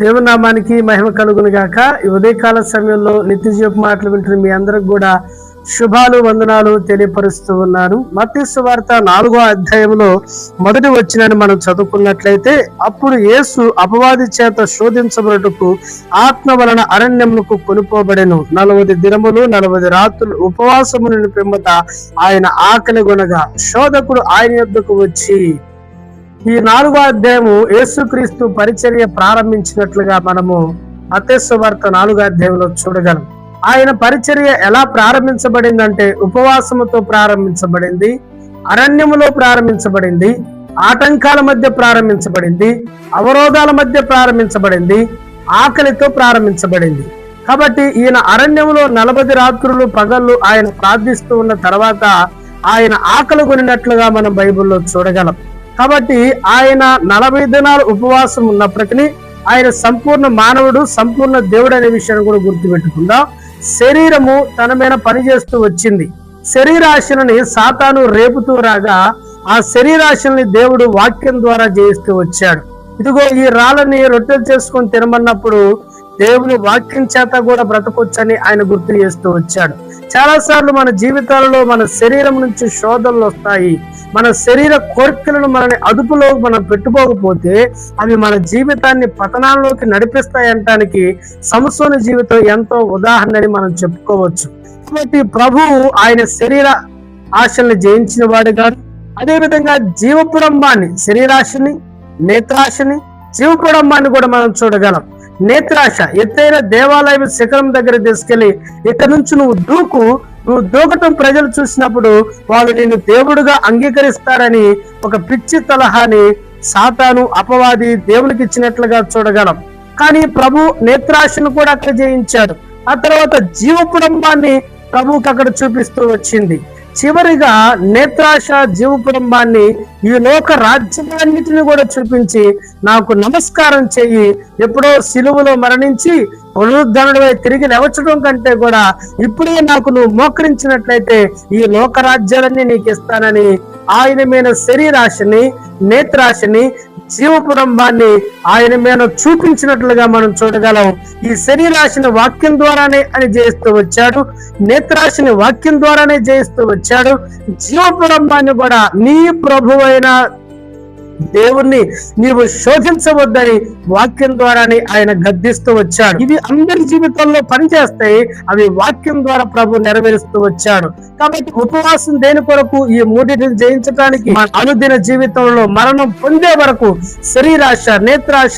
దేవునామానికి మహిమ కలుగును గాక. ఈ ఉదయకాల సమయంలో నిత్యజీవపు మాటలు వింటున్న మీ అందరికి కూడా శుభాలు వందనాలు తెలియపరుస్తూ ఉన్నాను. మత్స్సు వార్త నాలుగో అధ్యాయంలో మొదటి వచ్చినని మనం చదువుకున్నట్లయితే అప్పుడు యేసు అపవాది చేత శోధించబడుటకు ఆత్మ వలన అరణ్యములకు కొనుకోబడెను. నలభై దినములు నలభై రాత్రులు ఉపవాసమును పిమ్మట ఆయన ఆకలి గొనగా శోధకుడు ఆయన యొద్దకు వచ్చి ఈ నాలుగో అధ్యాయము యేసుక్రీస్తు పరిచర్య ప్రారంభించినట్లుగా మనము అతేశ్వ నాలుగో అధ్యాయంలో చూడగలం. ఆయన పరిచర్య ఎలా ప్రారంభించబడిందంటే ఉపవాసముతో ప్రారంభించబడింది అరణ్యములో ప్రారంభించబడింది ఆటంకాల మధ్య ప్రారంభించబడింది అవరోధాల మధ్య ప్రారంభించబడింది ఆకలితో ప్రారంభించబడింది. కాబట్టి ఈయన అరణ్యములో నలభై రాత్రులు పగళ్ళు ఆయన ప్రార్థిస్తూ ఉన్న తర్వాత ఆయన ఆకలి కొనినట్లుగా మనం బైబిల్లో చూడగలం. కాబట్టి ఆయన నలభై దినాలు ఉపవాసం ఉన్నప్పటికీ ఆయన సంపూర్ణ మానవుడు సంపూర్ణ దేవుడు అనే విషయాన్ని కూడా గుర్తుపెట్టుకుందాం. శరీరము తన మీద పనిచేస్తూ వచ్చింది. శరీరాశలని సాతాను రేపుతూ రాగా ఆ శరీరాశల్ని దేవుడు వాక్యం ద్వారా జయిస్తూ వచ్చాడు. ఇదిగో ఈ రాళ్ళని రొట్టెలు చేసుకొని తినమన్నప్పుడు దేవుని వాక్యం చేత కూడా బ్రతకొచ్చని ఆయన గుర్తు చేస్తూ వచ్చాడు. చాలా సార్లు మన జీవితాలలో మన శరీరం నుంచి శోధనలు వస్తాయి. మన శరీర కోరికలను మనని అదుపులో మనం పెట్టుకోకపోతే అవి మన జీవితాన్ని పతనాల్లోకి నడిపిస్తాయంటానికి సంసోని జీవితం ఎంతో ఉదాహరణని మనం చెప్పుకోవచ్చు. కాబట్టి ప్రభువు ఆయన శరీర ఆశల్ని జయించిన వాడు కాదు. అదేవిధంగా జీవపుడంబాన్ని శరీరాశని నేత్రాశని జీవపుడంబాన్ని కూడా మనం చూడగలం. నేత్రాశ. ఎత్తైన దేవాలయం శిఖరం దగ్గర తీసుకెళ్ళి ఇక్కడ నుంచి నువ్వు దూకు నువ్వు దూకటం ప్రజలు చూసినప్పుడు వాళ్ళు నిన్ను దేవుడుగా అంగీకరిస్తారని ఒక పిచ్చి తలహాని సాతాను అపవాది దేవునికి ఇచ్చినట్లుగా చూడగలం. కానీ ప్రభు నేత్రాశను కూడా అక్కడ జయించాడు. ఆ తర్వాత జీవ కుటుంబాన్ని ప్రభుకి అక్కడ చూపిస్తూ వచ్చింది. చివరిగా నేత్రాశ కుటుంబాన్ని ఈ లోక రాజ్యాన్నిటిని కూడా చూపించి నాకు నమస్కారం చెయ్యి. ఎప్పుడో సిలువలో మరణించి పునరుద్ధరణపై తిరిగి లేవచ్చడం కంటే కూడా ఇప్పుడే నాకు నువ్వు మోకరించినట్లయితే ఈ లోక రాజ్యాలన్నీ నీకు ఇస్తానని. ఆయన మీద శరీరాశని నేత్రాశని జీవపురంభాన్ని ఆయన మీద చూపించినట్లుగా మనం చూడగలం. ఈ శరీరాశిని వాక్యం ద్వారానే అని జయిస్తూ వచ్చాడు. నేత్రాశిని వాక్యం ద్వారానే జయిస్తూ వచ్చాడు. జీవపురంభాన్ని కూడా నీ ప్రభువైన దేవుణ్ణి నీవు శోధించవద్దని వాక్యం ద్వారానే ఆయన గద్దిస్తూ వచ్చాడు. ఇవి అందరి జీవితంలో పనిచేస్తాయి అవి వాక్యం ద్వారా ప్రభు నెరవేరుస్తూ వచ్చాడు. కాబట్టి ఉపవాసం దేని కొరకు? ఈ మూడింటిని జయించడానికి అనుదిన జీవితంలో మరణం పొందే వరకు శరీరాశ నేత్రాశ